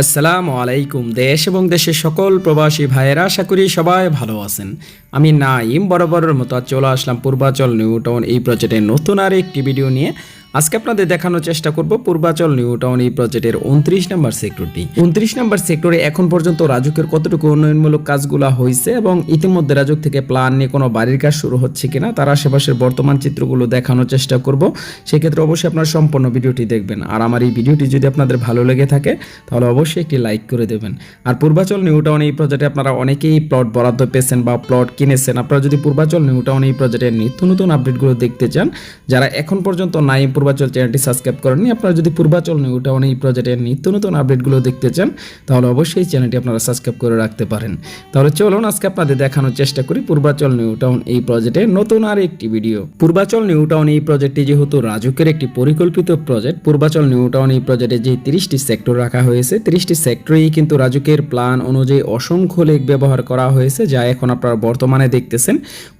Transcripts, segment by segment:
আসসালামু আলাইকুম, দেশ এবং দেশের সকল প্রবাসী ভাইয়েরা, আশা করি সবাই ভালো আছেন। আমি নাইম বরাবরের মতো চলে আসলাম পূর্বাচল নিউ টাউন এই প্রজেক্টের নতুন আর একটি ভিডিও নিয়ে। আজকে আপনাদের দেখানোর চেষ্টা করব পূর্বাচল নিউ টাউন এই প্রজেক্টের উনত্রিশ নম্বর সেক্টরটি। উনত্রিশ নম্বর সেক্টরে এখন পর্যন্ত রাজুকের কতটুকু উন্নয়নমূলক কাজগুলো হয়েছে এবং ইতিমধ্যে রাজুক থেকে প্ল্যান নিয়ে কোনো বাড়ির কাজ শুরু হচ্ছে কিনা, তার আশেপাশের বর্তমান চিত্রগুলো দেখানোর চেষ্টা করব। সেক্ষেত্রে অবশ্যই আপনার সম্পূর্ণ ভিডিওটি দেখবেন। আর আমার এই ভিডিওটি যদি আপনাদের ভালো লেগে থাকে, তাহলে অবশ্যই একটি লাইক করে দেবেন। আর পূর্বাচল নিউ টাউন এই প্রজেক্টে আপনারা অনেকেই প্লট বরাদ্দ পেয়েছেন বা প্লট কিনেছেন। আপনারা যদি পূর্বাচল নিউ টাউন এই প্রজেক্টের নিত্য নতুন আপডেটগুলো দেখতে চান, যারা এখন পর্যন্ত নাই পূর্বাচল চ্যানেলটি সাবস্ক্রাইব করেননি। আপনারা যদি পূর্বাচল নিউ টাউন এই প্রজেক্টের নিত্য নতুন আপডেটগুলো দেখতে চান, তাহলে অবশ্যই চ্যানেলটি আপনারা সাবস্ক্রাইব করে রাখতে পারেন। তাহলে চলুন আজকে আপনাদের দেখানোর চেষ্টা করি পূর্বাচল নিউ টাউন এই প্রজেক্টের নতুন আর একটি ভিডিও পূর্বাচল নিউ টাউন এই প্রজেক্টটি যেহেতু রাজুকের একটি পরিকল্পিত প্রজেক্ট পূর্বাচল নিউ টাউন এই প্রজেক্টে যে তিরিশটি সেক্টর রাখা হয়েছে, তিরিশটি সেক্টরেই কিন্তু রাজুকের প্ল্যান অনুযায়ী অসংখ্য লেক ব্যবহার করা হয়েছে, যা এখন আপনারা বর্তমানে দেখতেছেন।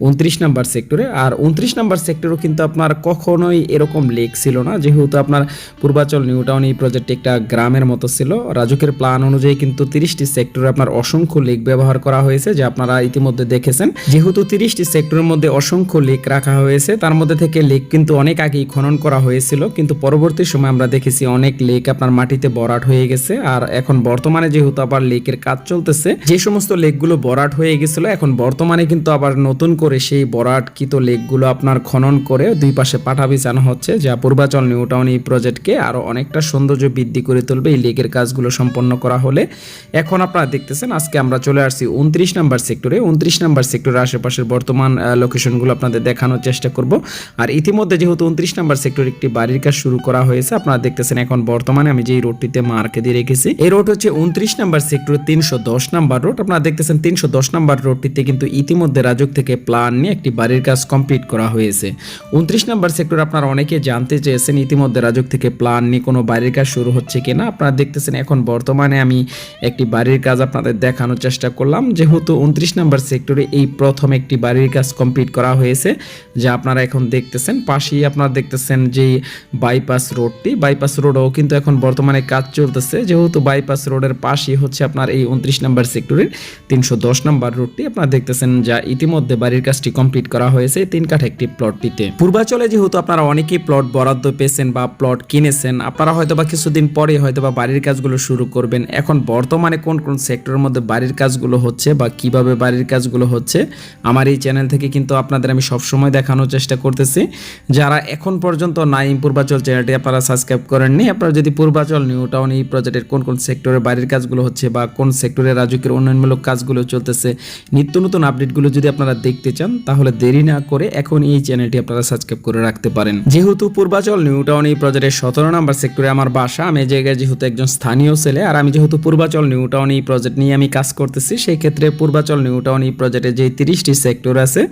উনত্রিশ নাম্বার সেক্টরে আর উনত্রিশ নাম্বার সেক্টরও কিন্তু আপনার কখনোই এরকম লেক ছিল না। যেহেতু আপনার পূর্বাচল নিউ টাউন এই প্রজেক্টটি একটা গ্রামের মতো ছিল। রাজুকের প্ল্যান অনুযায়ী কিন্তু তিরিশটি সেক্টরে আপনার অসংখ্য লেক ব্যবহার করা হয়েছে, যা আপনারা ইতিমধ্যে দেখেছেন। যেহেতু তিরিশটি সেক্টরের মধ্যে অসংখ্য লেক রাখা হয়েছে, তার মধ্যে থেকে লেক কিন্তু অনেক আগেই খনন করা হয়েছিল। কিন্তু পরবর্তী সময় আমরা দেখেছি অনেক লেক আপনার মাটিতে বরাট হয়ে গেছে। আর এখন বর্তমানে যেহেতু আবার লেকের কাজ চলতেছে, যে সমস্ত লেকগুলো বরাট হয়ে গেছিল, এখন বর্তমানে কিন্তু আবার নতুন করে সেই বরাটকৃত লেকগুলো আপনার খনন করে দুই পাশে পাঠা বিছানো হচ্ছে, যা পূর্বাচল নিউ টাউন এই প্রজেক্টকে আরও অনেকটা সৌন্দর্য বৃদ্ধি করে তুলবে এই লেকের কাজগুলো সম্পন্ন করা হলে। এখন আপনারা দেখতেছেন, আজকে আমরা চলে আসছি উনত্রিশ নাম্বার সেক্টরে উনত্রিশ নাম্বার সেক্টরের আশেপাশের বর্তমান লোকেশনগুলো আপনাদের দেখানোর চেষ্টা করব। আর ইতিমধ্যে যেহেতু উনত্রিশ নাম্বার সেক্টরে একটি বাড়ির কাজ শুরু করা হয়েছে, আপনারা দেখতেছেন এখন বর্তমানে আমি যে রোডটিতে মার্কে দিয়ে রেখেছি, এই রোড হচ্ছে উনত্রিশ নাম্বার সেক্টরের তিনশো দশ নাম্বার রোড আপনারা দেখতেছেন তিনশো দশ নাম্বার রোডটিতে কিন্তু ইতিমধ্যে রাজক থেকে প্ল্যান নিয়ে একটি বাড়ির কাজ কমপ্লিট করা হয়েছে। উনত্রিশ নাম্বার সেক্টর আপনারা অনেকে জানতে চেয়েছেন ইতিমধ্যে রাজক থেকে প্ল্যান নিয়ে কোনো বাড়ির কাজ শুরু হচ্ছে কিনা। আপনারা দেখতেছেন এখন বর্তমানে আমি একটি বাড়ির কাজ আপনাদের দেখানোর চেষ্টা করলাম। যেহেতু উনত্রিশ নাম্বার সেক্টরে এই প্রথম একটি বাড়ির কাজ কমপ্লিট করা হয়েছে, যা আপনারা এখন দেখতেছেন। পাশেই আপনারা দেখতেছেন যে বাইপাস রোডটি বাইপাস রোডও কিন্তু এখন বর্তমানে কাজ চলতেছে। যেহেতু বাইপাস রোডের পাশেই হচ্ছে আপনার এই উনত্রিশ নাম্বার সেক্টরের তিনশো দশ নম্বর রোডটি আপনারা দেখতেছেন যা ইতিমধ্যে বাড়ির কাজটি কমপ্লিট করা হয়েছে তিন কাঠ একটি প্লটটিতে পূর্বাচলে যেহেতু আপনারা অনেকেই প্লট বরাদ্দ পেয়েছেন বা প্লট কিনেছেন, আপনারা হয়তো বা কিছুদিন পরে হয়তো বা বাড়ির কাজগুলো শুরু করবেন। এখন বর্তমানে কোন কোন সেক্টরের মধ্যে বাড়ির কাজগুলো হচ্ছে বা কীভাবে বাড়ির কাজগুলো হচ্ছে, আমার এই চ্যানেল থেকে কিন্তু আপনাদের আমি সবসময় দেখানোর চেষ্টা করতেছি। যারা এখন পর্যন্ত নাইম পূর্বাচল চ্যানেলটি আপনারা সাবস্ক্রাইব করেননি, আপনারা যদি পূর্বাচল নিউ টাউন এই প্রজেক্টের কোন কোন সেক্টরে বাড়ির কাজগুলো হচ্ছে বা কোন সেক্টরে রাজকীয় উন্নয়নমূলক কাজগুলো চলতেছে, নিত্য নতুন আপডেটগুলো যদি আপনারা দেখতে চান, তাহলে দেরি না করে এখন এই চ্যানেলটি আপনারা সাবস্ক্রাইব করে রাখতে পারেন। যেহেতু পূর্বাচল নিউ টাউন এই প্রজেক্টের সতেরো নাম্বার সেক্টরে আমার বাসা। আমি জায়গায় যেহেতু একজন স্থানীয় ছেলে, আর আমি যেহেতু পূর্বাচল নিউ টাউন এই প্রজেক্ট নিয়ে আমি কাজ করতেছি, সেই ক্ষেত্রে পূর্বাচল নিউ টাউন এই প্রজেক্টে যে তিরিশটি সেক্টর আছে,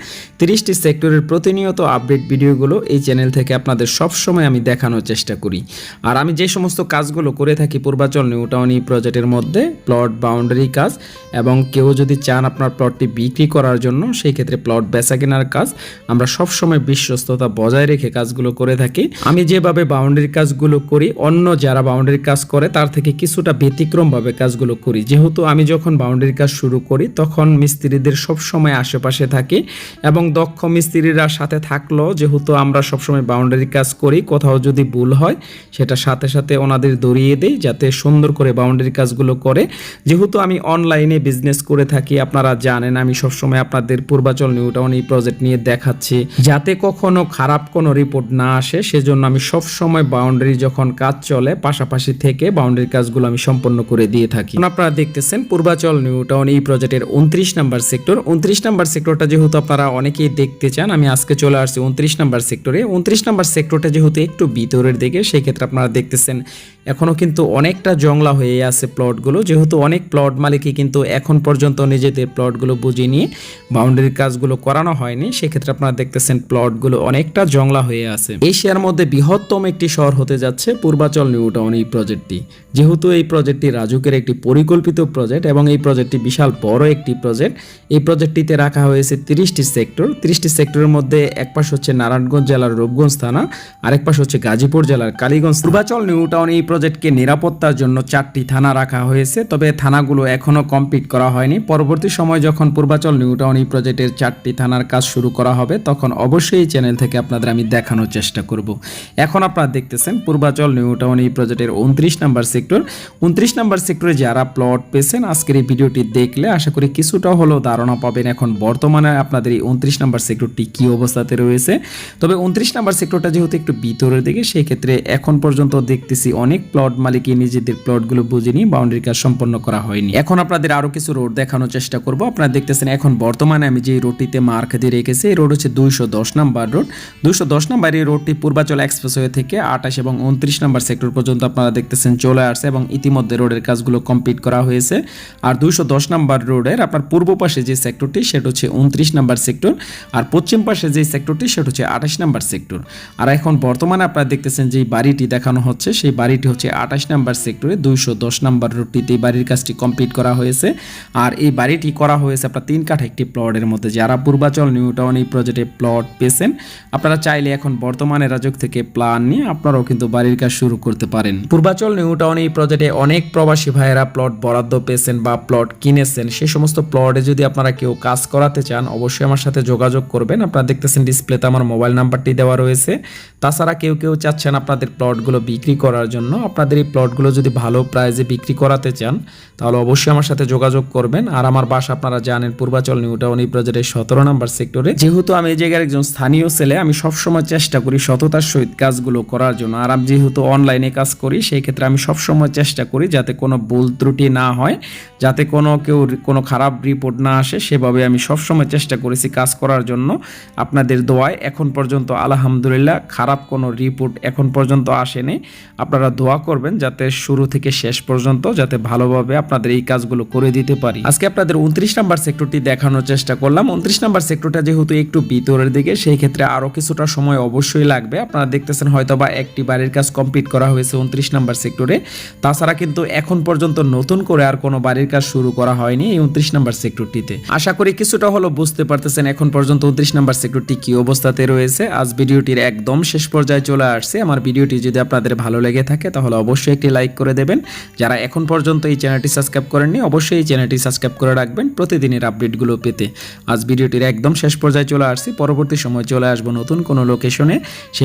তিরিশটি সেক্টরের প্রতিনিয়ত আপডেট ভিডিওগুলো এই চ্যানেল থেকে আপনাদের সব সময় আমি দেখানোর চেষ্টা করি। আর আমি যে সমস্ত কাজগুলো করে থাকি পূর্বাচল নিউ টাউন এই প্রজেক্টের মধ্যে প্লট বাউন্ডারি কাজ, এবং কেউ যদি চান আপনার প্লটটি বিক্রি করার জন্য, সেই ক্ষেত্রে প্লট বেচা কেনার কাজ, আমরা সবসময় বিশ্বস্ততা বজায় রেখে কাজগুলো করে থাকি। আমি যেভাবে বাউন্ডারি কাজগুলো করি, অন্য যারা বাউন্ডারি কাজ করে, তার থেকে কিছুটা ব্যতিক্রমভাবে কাজগুলো করি। যেহেতু আমি যখন বাউন্ডারি কাজ শুরু করি, তখন মিস্ত্রিদের সব সময় আশেপাশে থাকি এবং দক্ষ মিস্ত্রিরা সাথে থাকলেও যেহেতু আমরা সবসময় বাউন্ডারি কাজ করি, কোথাও যদি ভুল হয়, সেটা সাথে সাথে ওনাদের দৌড়িয়ে দেই, যাতে সুন্দর করে বাউন্ডারি কাজগুলো করে। যেহেতু আমি অনলাইনে বিজনেস করে থাকি, আপনারা জানেন, আমি সবসময় আপনাদের পূর্বাচল নিউ টাউন এই প্রজেক্ট নিয়ে দেখাচ্ছি। যাতে কখনো খারাপ কোনো রিপোর্ট না আসে সেজন্য আমি সব সময় বাউন্ডারি যখন কাজ চলে, পাশাপাশি থেকে বাউন্ডারি কাজগুলো আমি সম্পন্ন করে দিয়ে থাকি। আপনারা দেখতেছেন, পূর্বাচল নিউ টাউন এই প্রজেক্টের উনত্রিশ নাম্বার সেক্টর উনত্রিশ নাম্বার সেক্টরটা যেহেতু আপনারা অনেকেই দেখতে চান, আমি আজকে চলে আসছি উনত্রিশ নাম্বার সেক্টরে উনত্রিশ নাম্বার সেক্টরটা যেহেতু একটু ভিতরের দিকে সেই ক্ষেত্রে আপনারা দেখতেছেন এখনও কিন্তু অনেকটা জংলা হয়ে আছে প্লটগুলো যেহেতু অনেক প্লট মালিকই কিন্তু এখন পর্যন্ত নিজেদের প্লটগুলো বুঝিয়ে নিয়ে বাউন্ডারির কাজগুলো করানো হয়নি, সেক্ষেত্রে আপনারা দেখতেছেন প্লটগুলো অনেকটা জংলা হয়ে আছে। এই এশিয়ার মধ্যে বৃহত্তম একটি শহর হতে যাচ্ছে পূর্বাচল নিউ টাউন এই প্রজেক্টটি। যেহেতু এই প্রজেক্টটি রাজুকের একটি পরিকল্পিত প্রজেক্ট এবং এই প্রজেক্টটি বিশাল বড় একটি প্রজেক্ট, এই প্রজেক্টটিতে রাখা হয়েছে তিরিশটি সেক্টর। তিরিশটি সেক্টরের মধ্যে এক পাশ হচ্ছে নারায়ণগঞ্জ জেলার রূপগঞ্জ থানা, আরেক পাশ হচ্ছে গাজীপুর জেলার কালীগঞ্জ। পূর্বাচল নিউ টাউন এই প্রজেক্টকে নিরাপত্তার জন্য চারটি থানা রাখা হয়েছে, তবে থানাগুলো এখনও কমপ্লিট করা হয়নি। পরবর্তী সময় যখন পূর্বাচল নিউ টাউন এই প্রজেক্টের চারটি থানার কাজ শুরু করা হবে, তখন অবশ্যই চ্যানেল থেকে আপনাদের আমি দেখানোর চেষ্টা করব। এখন আপনারা দেখতেছেন, পূর্বাচল নিউ টাউন এই প্রজেক্টের উনত্রিশ নাম্বার সেক্টর। উনত্রিশ নাম্বার সেক্টরে যারা প্লট পেয়েছেন, আজকের এই ভিডিওটি দেখলে আশা করি কিছুটা হলেও ধারণা পাবেন এখন বর্তমানে আপনাদের এই উনত্রিশ নাম্বার সেক্টরটি কী অবস্থাতে রয়েছে। তবে উনত্রিশ নাম্বার সেক্টরটা যেহেতু একটু ভিতরের দিকে সেই ক্ষেত্রে এখন পর্যন্ত দেখতেছি অনেক প্লট মালিকই নিজেদের প্লটগুলো বুঝেনি বাউন্ডারি কাজ সম্পন্ন করা হয়নি। এখন আপনাদের আরও কিছু রোড দেখানোর চেষ্টা করব। আপনারা দেখতেছেন এখন বর্তমানে আমি যে রোডটিতে মার্ক দিয়ে রেখেছি, এই রোড হচ্ছে দুইশো দশ নাম্বার রোড দুইশো দশ নাম্বার এই রোডটি পূর্বাচল এক্সপ্রেসওয়ে থেকে আঠাশ এবং উনত্রিশ নাম্বার সেক্টর পর্যন্ত আপনারা দেখতেছেন চলে আসছে এবং ইতিমধ্যে রোডের কাজগুলো কমপ্লিট করা হয়েছে। আর দুইশো দশ নাম্বার রোডের আপনার পূর্ব পাশে যে সেক্টরটি সেটা হচ্ছে উনত্রিশ নাম্বার সেক্টর আর পশ্চিম পাশে যে সেক্টরটি সেটা হচ্ছে আঠাশ নাম্বার সেক্টর আর এখন বর্তমানে আপনারা দেখতেছেন যে বাড়িটি দেখানো হচ্ছে, সেই বাড়িটি হচ্ছে আঠাশ নাম্বার সেক্টরে দুইশো দশ নাম্বার রোডটিতে এই বাড়ির কাজটি কমপ্লিট করা হয়েছে। আর এই বাড়িটি করা হয়েছে আপনার তিন কাঠা একটি প্লটের মধ্যে। যারা পূর্বাচল, নিউ টাউন এই প্রজেক্টে প্লট পেয়েছেন, আপনারা চাইলে এখন বর্তমানে রাজক থেকে প্ল্যান নিয়ে আপনারাও কিন্তু বাড়ির কাজ শুরু করতে পারেন। পূর্বাচল নিউ টাউন এই প্রজেক্টে অনেক প্রবাসী ভাইয়েরা প্লট বরাদ্দ পেয়েছেন বা প্লট কিনেছেন। সেই সমস্ত প্লটে যদি আপনারা কেউ কাজ করাতে চান, অবশ্যই আমার সাথে যোগাযোগ করবেন। আপনারা দেখতেছেন ডিসপ্লেতে আমার মোবাইল নাম্বারটি দেওয়া রয়েছে। তাছাড়া কেউ কেউ চাচ্ছেন আপনাদের প্লটগুলো বিক্রি করার জন্য। আপনাদের এই প্লটগুলো যদি ভালো প্রাইজে বিক্রি করাতে চান, তাহলে অবশ্যই আমার সাথে যোগাযোগ করবেন। আর আমার বাসা আপনারা জানেন, পূর্বাচল নিউ টাউন এই প্রজেক্টের সতেরো নাম্বার সেক্টরে যেহেতু আমি এই জায়গার একজন স্থানীয় ছেলে, আমি সবসময় চেষ্টা করি সততার সহিত কাজগুলো করার জন্য। আর আমি যেহেতু অনলাইনে কাজ করি, সেই ক্ষেত্রে আমি সবসময় চেষ্টা করি যাতে কোনো ভুল ত্রুটি না হয়, যাতে কোনো কেউ কোনো খারাপ রিপোর্ট না আসে। সেভাবে আমি সবসময় চেষ্টা করেছি কাজ করার জন্য। আপনাদের দোয়ায় এখন পর্যন্ত আলহামদুলিল্লাহ খারাপ কোনো রিপোর্ট এখন পর্যন্ত আসেনি। আপনারা দোয়া করবেন যাতে শুরু থেকে শেষ পর্যন্ত যাতে ভালোভাবে আপনাদের এই কাজগুলো করে দিতে পারি। আজকে আপনাদের উনত্রিশ নাম্বার সেক্টরটি দেখানোর চেষ্টা করলাম। উনত্রিশ নাম্বার সেক্টরটা যেহেতু একটু ভিতরের দিকে, সেই ক্ষেত্রে আরও কিছুটা সময় অবশ্যই লাগবে। আপনারা দেখতেছেন হয়তো বা একটি বাড়ির কাজ কমপ্লিট করা হয়েছে উনত্রিশ নাম্বার সেক্টরে। তাছাড়া কিন্তু এখন পর্যন্ত নতুন করে আর কোনো বাড়ির কাজ শুরু করা হয়নি এই উনত্রিশ নাম্বার সেক্টরটিতে। আশা করি কিছুটা হলো বুঝতে পারতেছেন এখন পর্যন্ত উনত্রিশ নাম্বার সেক্টরটি কি অবস্থাতে রয়েছে। আজ ভিডিওটির একদম শেষ পর্যায়ে চলে আসছে। আমার ভিডিওটি যদি আপনাদের ভালো লেগে থাকে তাহলে অবশ্যই একটি লাইক করে দেবেন। যারা এখন পর্যন্ত এই চ্যানেলটি সাবস্ক্রাইব করেননি অবশ্যই এই চ্যানেলটি সাবস্ক্রাইব করে রাখবেন প্রতিদিনের আপডেটগুলো পেতে। আজ ভিডিওটির একদম শেষ পর্যায়ে চলে আসছি। পরবর্তী সময় চলে আসব নতুন কোনো লোকেশনে। সে